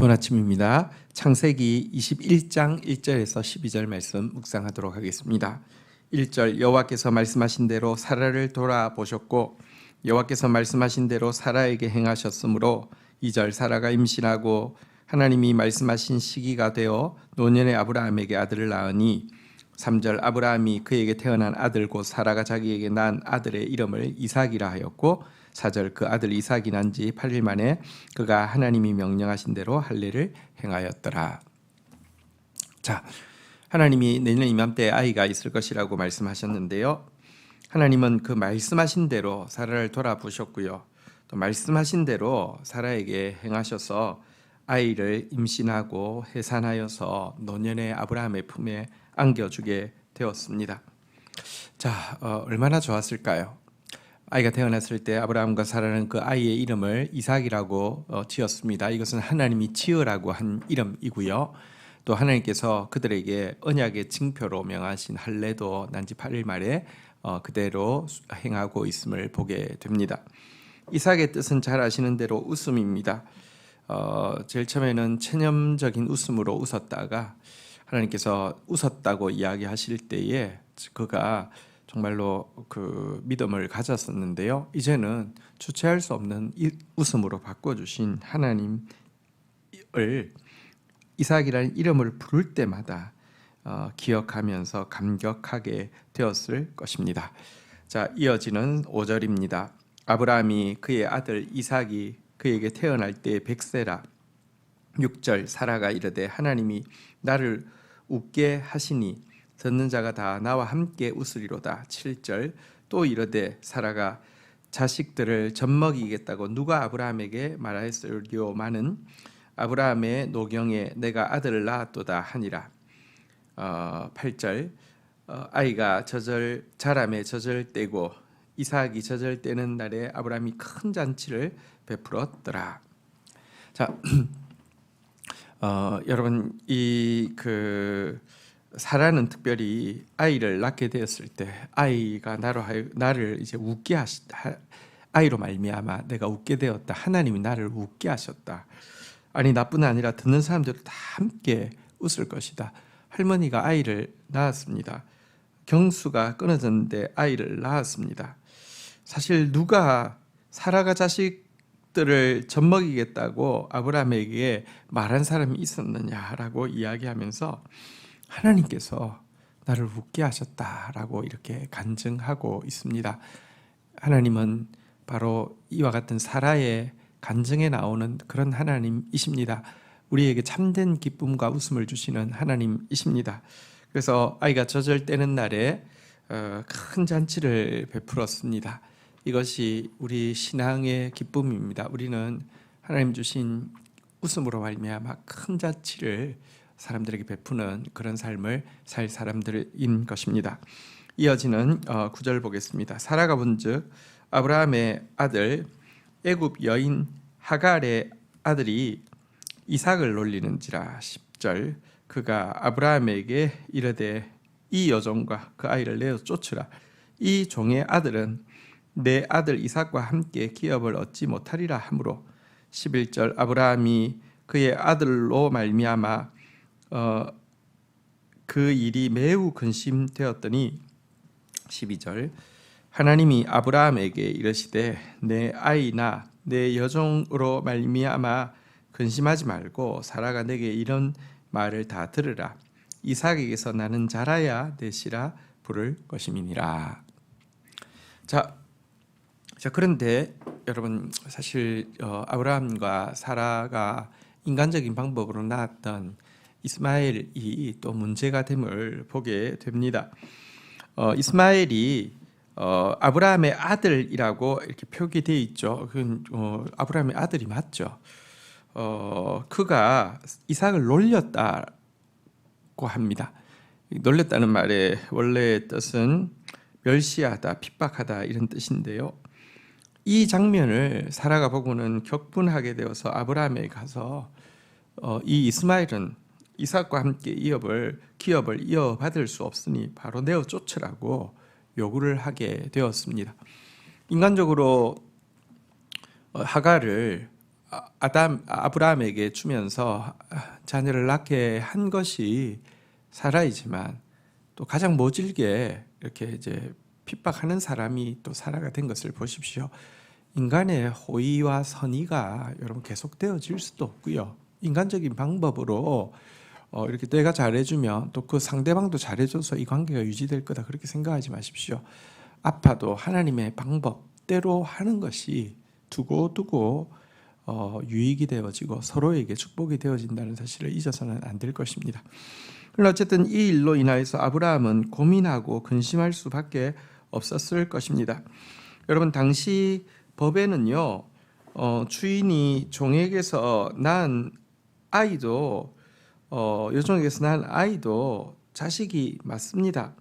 좋은 아침입니다. 창세기 21장 1절에서 12절 말씀 묵상하도록 하겠습니다. 1절 여호와께서 말씀하신 대로 사라를 돌아보셨고 여호와께서 말씀하신 대로 사라에게 행하셨으므로 2절 사라가 임신하고 하나님이 말씀하신 시기가 되어 노년의 아브라함에게 아들을 낳으니 3절 아브라함이 그에게 태어난 아들 곧 사라가 자기에게 낳은 아들의 이름을 이삭이라 하였고 4절 그 아들 이삭이 난 지 8일 만에 그가 하나님이 명령하신 대로 할례를 행하였더라. 자, 하나님이 내년 이맘때 아이가 있을 것이라고 말씀하셨는데요. 하나님은 그 말씀하신 대로 사라를 돌아보셨고요. 또 말씀하신 대로 사라에게 행하셔서 아이를 임신하고 해산하여서 노년의 아브라함의 품에 안겨주게 되었습니다. 자, 어, 얼마나 좋았을까요? 아이가 태어났을 때 아브라함과 사라는 그 아이의 이름을 이삭이라고 어, 지었습니다. 이것은 하나님이 지으라고 한 이름이고요. 또 하나님께서 그들에게 언약의 징표로 명하신 할례도 난지 8일 말에 어, 그대로 행하고 있음을 보게 됩니다. 이삭의 뜻은 잘 아시는 대로 웃음입니다. 어, 제일 처음에는 체념적인 웃음으로 웃었다가 하나님께서 웃었다고 이야기하실 때에 그가 정말로 그 믿음을 가졌었는데요. 이제는 주체할 수 없는 이 웃음으로 바꿔주신 하나님을 이삭이라는 이름을 부를 때마다 어, 기억하면서 감격하게 되었을 것입니다. 자, 이어지는 5절입니다. 아브라함이 그의 아들 이삭이 그에게 태어날 때 백세라 6절 사라가 이르되 하나님이 나를 웃게 하시니 듣는 자가 다 나와 함께 웃으리로다 7절 또 이르되 사라가 자식들을 젖먹이겠다고 누가 아브라함에게 말하였으리오마는 아브라함의 노경에 내가 아들을 낳았도다 하니라 어, 8절 어, 아이가 저절 자람에 저절 때고 이삭이 저절 때는 날에 아브라함이 큰 잔치를 베풀었더라. 자, 어, 여러분 이 그 사라는 특별히 아이를 낳게 되었을 때 아이가 나로 하여 나를 이제 웃게 하시 아이로 말미암아 내가 웃게 되었다. 하나님이 나를 웃게 하셨다. 아니 나뿐 아니라 듣는 사람들도 다 함께 웃을 것이다. 할머니가 아이를 낳았습니다. 경수가 끊어졌는데 아이를 낳았습니다. 사실 누가 사라가 자식들을 젖먹이겠다고 아브라함에게 말한 사람이 있었느냐라고 이야기하면서 하나님께서 나를 웃게 하셨다라고 이렇게 간증하고 있습니다. 하나님은 바로 이와 같은 사라의 간증에 나오는 그런 하나님이십니다. 우리에게 참된 기쁨과 웃음을 주시는 하나님이십니다. 그래서 아이가 젖을 떼는 날에 어, 큰 잔치를 베풀었습니다. 이것이 우리 신앙의 기쁨입니다. 우리는 하나님 주신 웃음으로 말미암아 큰 잔치를 사람들에게 베푸는 그런 삶을 살 사람들인 것입니다. 이어지는 어, 구절 보겠습니다. 사라가 본즉 아브라함의 아들 애굽 여인 하갈의 아들이 이삭을 놀리는지라 10절 그가 아브라함에게 이르되 이 여종과 그 아이를 내어 쫓으라 이 종의 아들은 내 아들 이삭과 함께 기업을 얻지 못하리라 하므로 11절 아브라함이 그의 아들로 말미암아 어, 그 일이 매우 근심되었더니 12절 하나님이 아브라함에게 이르시되 내 아이나 내 여종으로 말미암아 근심하지 말고 사라가 내게 이런 말을 다 들으라. 이삭에게서 나는 자라야 내시라 부를 것임이니라. 자, 자 그런데 여러분 사실 어, 아브라함과 사라가 인간적인 방법으로 낳았던 이스마엘이 또 문제가 됨을 보게 됩니다. 어, 이스마엘이 어, 아브라함의 아들이라고 이렇게 표기되어 있죠. 그 어, 아브라함의 아들이 맞죠. 어, 그가 이삭을 놀렸다고 합니다. 놀렸다는 말의 원래 뜻은 멸시하다, 핍박하다 이런 뜻인데요. 이 장면을 사라가 보고는 격분하게 되어서 아브라함에 가서 어, 이 이스마엘은 이삭과 함께 이업을 기업을 이어받을 수 없으니 바로 내어 쫓으라고 요구를 하게 되었습니다. 인간적으로 어, 하가를 아- 아담 아브라함에게 주면서 자녀를 낳게 한 것이 사라이지만 또 가장 모질게 이렇게 이제 핍박하는 사람이 또 사라가 된 것을 보십시오. 인간의 호의와 선의가 여러분 계속되어질 수도 없고요. 인간적인 방법으로 어, 이렇게 내가 잘해주면 또 그 상대방도 잘해줘서 이 관계가 유지될 거다 그렇게 생각하지 마십시오. 아파도 하나님의 방법대로 하는 것이 두고 두고 어, 유익이 되어지고 서로에게 축복이 되어진다는 사실을 잊어서는 안 될 것입니다. 그러나 어쨌든 이 일로 인하여서 아브라함은 고민하고 근심할 수밖에 없었을 것입니다. 여러분 당시 법에는요 어, 주인이 종에게서 낳은 아이도 어, 여종에게서 낳은 아이도 자식이 맞습니다.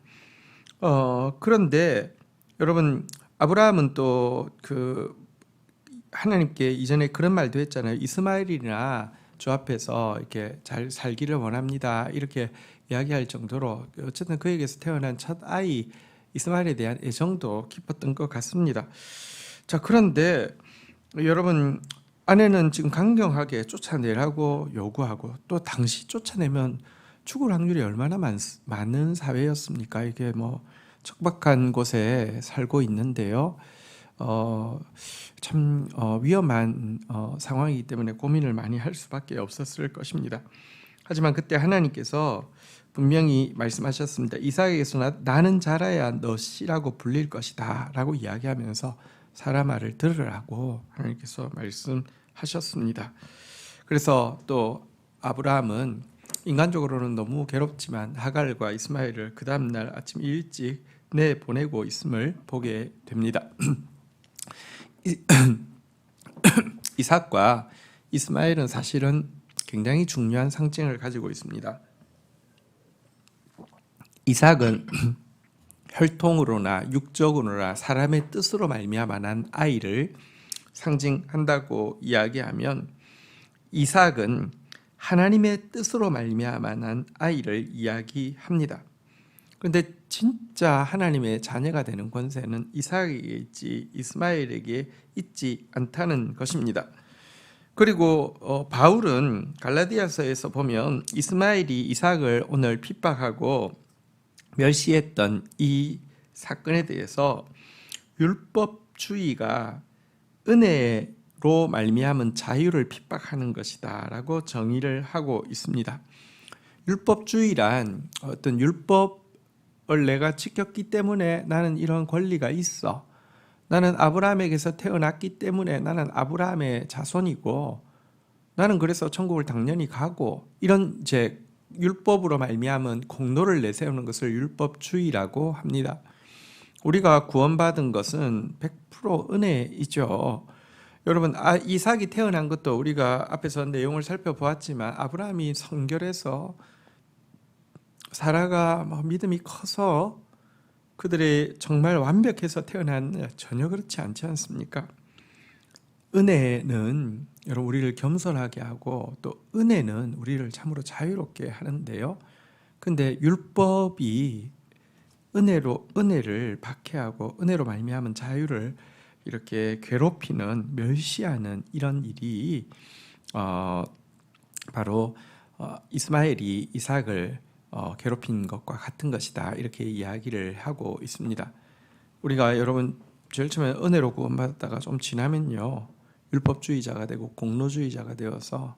어, 그런데 여러분 아브라함은 또 그 하나님께 이전에 그런 말도 했잖아요. 이스마엘이나 주 앞에서 이렇게 잘 살기를 원합니다. 이렇게 이야기할 정도로 어쨌든 그에게서 태어난 첫 아이 이스마엘에 대한 애정도 깊었던 것 같습니다. 자 그런데 여러분 아내는 지금 강경하게 쫓아내라고 요구하고 또 당시 쫓아내면 죽을 확률이 얼마나 많, 많은 사회였습니까? 이게 뭐 척박한 곳에 살고 있는데요. 어, 참 어, 위험한 어, 상황이기 때문에 고민을 많이 할 수밖에 없었을 것입니다. 하지만 그때 하나님께서 분명히 말씀하셨습니다. 이삭에게서 나, 나는 자라야 너 씨라고 불릴 것이다라고 이야기하면서 사람 말을 들으라고 하나님께서 말씀 하셨습니다. 그래서 또 아브라함은 인간적으로는 너무 괴롭지만 하갈과 이스마엘을 그 다음 날 아침 일찍 내 보내고 있음을 보게 됩니다. 이- 이삭과 이스마엘은 사실은 굉장히 중요한 상징을 가지고 있습니다. 이삭은 혈통으로나 육적으로나 사람의 뜻으로 말미암아 난 아이를 상징한다고 이야기하면 이삭은 하나님의 뜻으로 말미암아 난 아이를 이야기합니다. 그런데 진짜 하나님의 자녀가 되는 권세는 이삭에게 있지 이스마엘에게 있지 않다는 것입니다. 그리고 어, 바울은 갈라디아서에서 보면 이스마엘이 이삭을 오늘 핍박하고 멸시했던 이 사건에 대해서 율법주의가 은혜로 말미암은 자유를 핍박하는 것이다라고 정의를 하고 있습니다. 율법주의란 어떤 율법을 내가 지켰기 때문에 나는 이런 권리가 있어. 나는 아브라함에게서 태어났기 때문에 나는 아브라함의 자손이고 나는 그래서 천국을 당연히 가고 이런 이제 율법으로 말미암은 공로를 내세우는 것을 율법주의라고 합니다. 우리가 구원받은 것은 100% 은혜이죠. 여러분 아, 이삭이 태어난 것도 우리가 앞에서 내용을 살펴보았지만 아브라함이 성결해서 사라가 뭐 믿음이 커서 그들이 정말 완벽해서 태어난 전혀 그렇지 않지 않습니까? 은혜는 여러분 우리를 겸손하게 하고 또 은혜는 우리를 참으로 자유롭게 하는데요. 근데 율법이 은혜로 은혜를 박해하고 은혜로 말미암은 자유를 이렇게 괴롭히는 멸시하는 이런 일이 어, 바로 어, 이스마엘이 이삭을 어, 괴롭힌 것과 같은 것이다 이렇게 이야기를 하고 있습니다. 우리가 여러분 제일 처음에 은혜로 구원받았다가 좀 지나면요 율법주의자가 되고 공로주의자가 되어서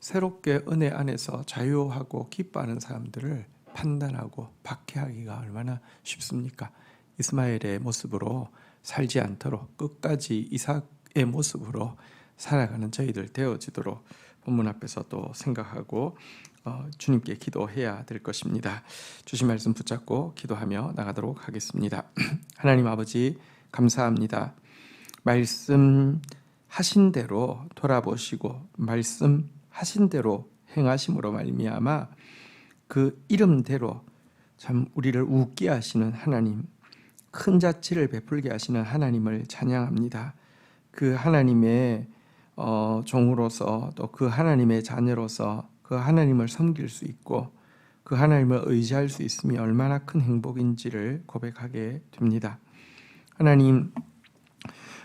새롭게 은혜 안에서 자유하고 기뻐하는 사람들을 판단하고 박해하기가 얼마나 쉽습니까? 이스마엘의 모습으로 살지 않도록 끝까지 이삭의 모습으로 살아가는 저희들 되어지도록 본문 앞에서 또 생각하고 어, 주님께 기도해야 될 것입니다. 주신 말씀 붙잡고 기도하며 나가도록 하겠습니다. 하나님 아버지 감사합니다. 말씀 하신 대로 돌아보시고 말씀 하신 대로 행하심으로 말미암아 그 이름대로 참 우리를 웃게 하시는 하나님 큰 자치를 베풀게 하시는 하나님을 찬양합니다. 그 하나님의 어, 종으로서 또 그 하나님의 자녀로서 그 하나님을 섬길 수 있고 그 하나님을 의지할 수 있음이 얼마나 큰 행복인지를 고백하게 됩니다. 하나님,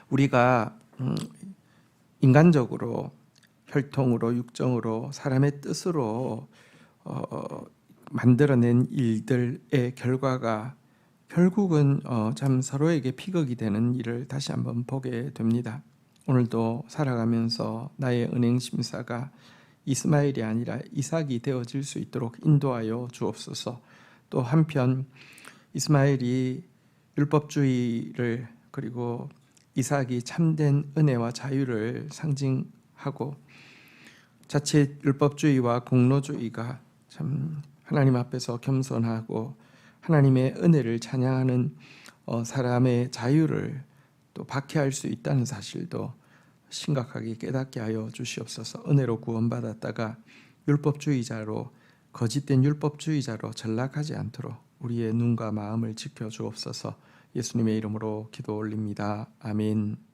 우리가 음, 인간적으로 혈통으로 육정으로 사람의 뜻으로 어, 만들어낸 일들의 결과가 결국은 어, 참 서로에게 피극이 되는 일을 다시 한번 보게 됩니다. 오늘도 살아가면서 나의 은행 심사가 이스마엘이 아니라 이삭이 되어질 수 있도록 인도하여 주옵소서. 또 한편 이스마엘이 율법주의를 그리고 이삭이 참된 은혜와 자유를 상징하고 자칫 율법주의와 공로주의가 참 하나님 앞에서 겸손하고 하나님의 은혜를 찬양하는 어, 사람의 자유를 또 박해할 수 있다는 사실도 심각하게 깨닫게 하여 주시옵소서. 은혜로 구원받았다가 율법주의자로 거짓된 율법주의자로 전락하지 않도록 우리의 눈과 마음을 지켜 주옵소서. 예수님의 이름으로 기도 올립니다. 아멘.